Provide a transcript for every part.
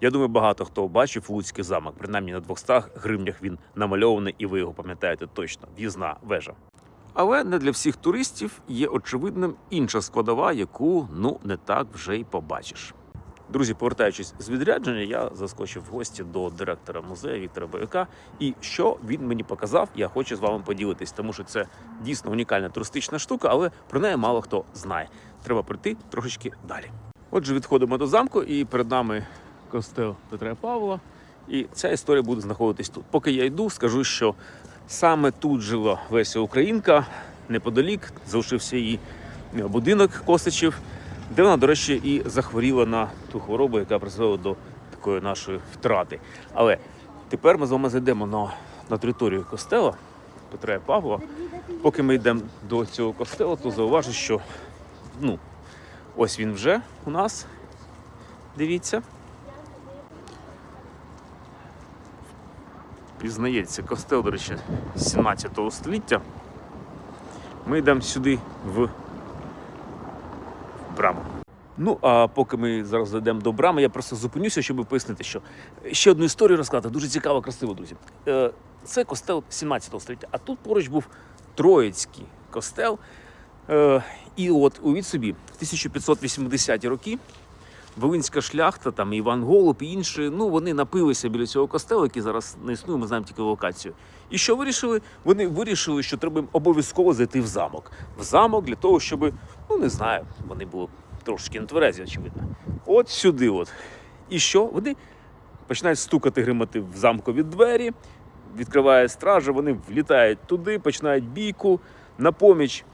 Я думаю, багато хто бачив Луцький замок. Принаймні на 200 гривнях він намальований, і ви його пам'ятаєте точно. В'їзна вежа. Але не для всіх туристів є очевидним інша складова, яку ну не так вже й побачиш. Друзі, повертаючись з відрядження, я заскочив в гості до директора музею Віктора Бояка. І що він мені показав, я хочу з вами поділитись, тому що це дійсно унікальна туристична штука, але про неї мало хто знає. Треба пройти трошечки далі. Отже, відходимо до замку, і перед нами костел Петра Павла. І ця історія буде знаходитись тут. Поки я йду, скажу, що саме тут жила Леся Українка, неподалік залишився її будинок Косичів, де вона, до речі, і захворіла на ту хворобу, яка призвела до такої нашої втрати. Але тепер ми з вами зайдемо на, на територію костела Петра і Павла. Поки ми йдемо до цього костела, то зауважу, що ну, ось він вже у нас. Дивіться. Пізнається костел, до речі, 17 століття. Ми йдемо сюди в браму. Ну, а поки ми зараз зайдемо до брами, я просто зупинюся, щоб пояснити, що ще одну історію розказати. Дуже цікаво, красиво, друзі. Е, Це костел 17 століття, а тут поруч був Троїцький костел. Е, І от уявіть собі, в 1580-ті роки Волинська шляхта, там Іван Голуб і інші, ну вони напилися біля цього костелу, який зараз не існує, ми знаємо тільки локацію. І що вирішили? Вони вирішили, що треба обов'язково зайти в замок. В замок для того, щоб, ну не знаю, вони були трошки нетверезі, очевидно. От сюди, от. І що? Вони починають стукати, гримати в замкові двері, відкриває стража, вони влітають туди, починають бійку на поміч.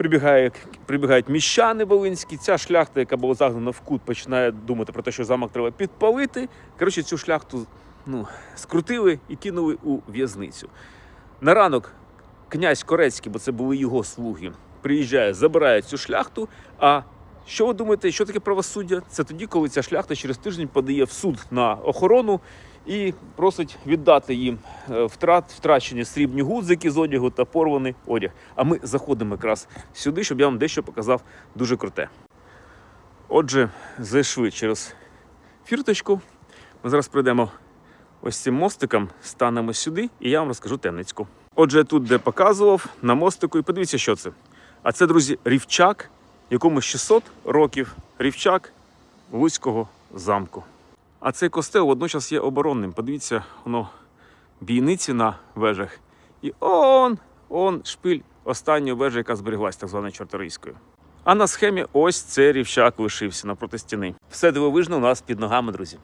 Прибігає, прибігають міщани волинські. Ця шляхта, яка була загнана в кут, починає думати про те, що замок треба підпалити. Коротше, цю шляхту ну, скрутили і кинули у в'язницю. На ранок князь Корецький, бо це були його слуги, приїжджає, забирає цю шляхту. А що ви думаєте, що таке правосуддя? Це тоді, коли ця шляхта через тиждень подає в суд на охорону і просить віддати їм е, втрат, втрачені срібні гудзики з одягу та порваний одяг. А ми заходимо якраз сюди, щоб я вам дещо показав дуже круте. Отже, зайшли через фірточку. Ми зараз прийдемо ось цим мостиком, станемо сюди, і я вам розкажу темницьку. Отже, тут, де показував, на мостику, і подивіться, що це. А це, друзі, рівчак, якому 600 років рівчак Луцького замку. А цей костел водночас є оборонним. Подивіться, воно бійниці на вежах. І он, он шпиль останньої вежі, яка зберіглась, так званою чорторийською. А на схемі ось цей рівчак лишився напроти стіни. Все дивовижно у нас під ногами, друзі.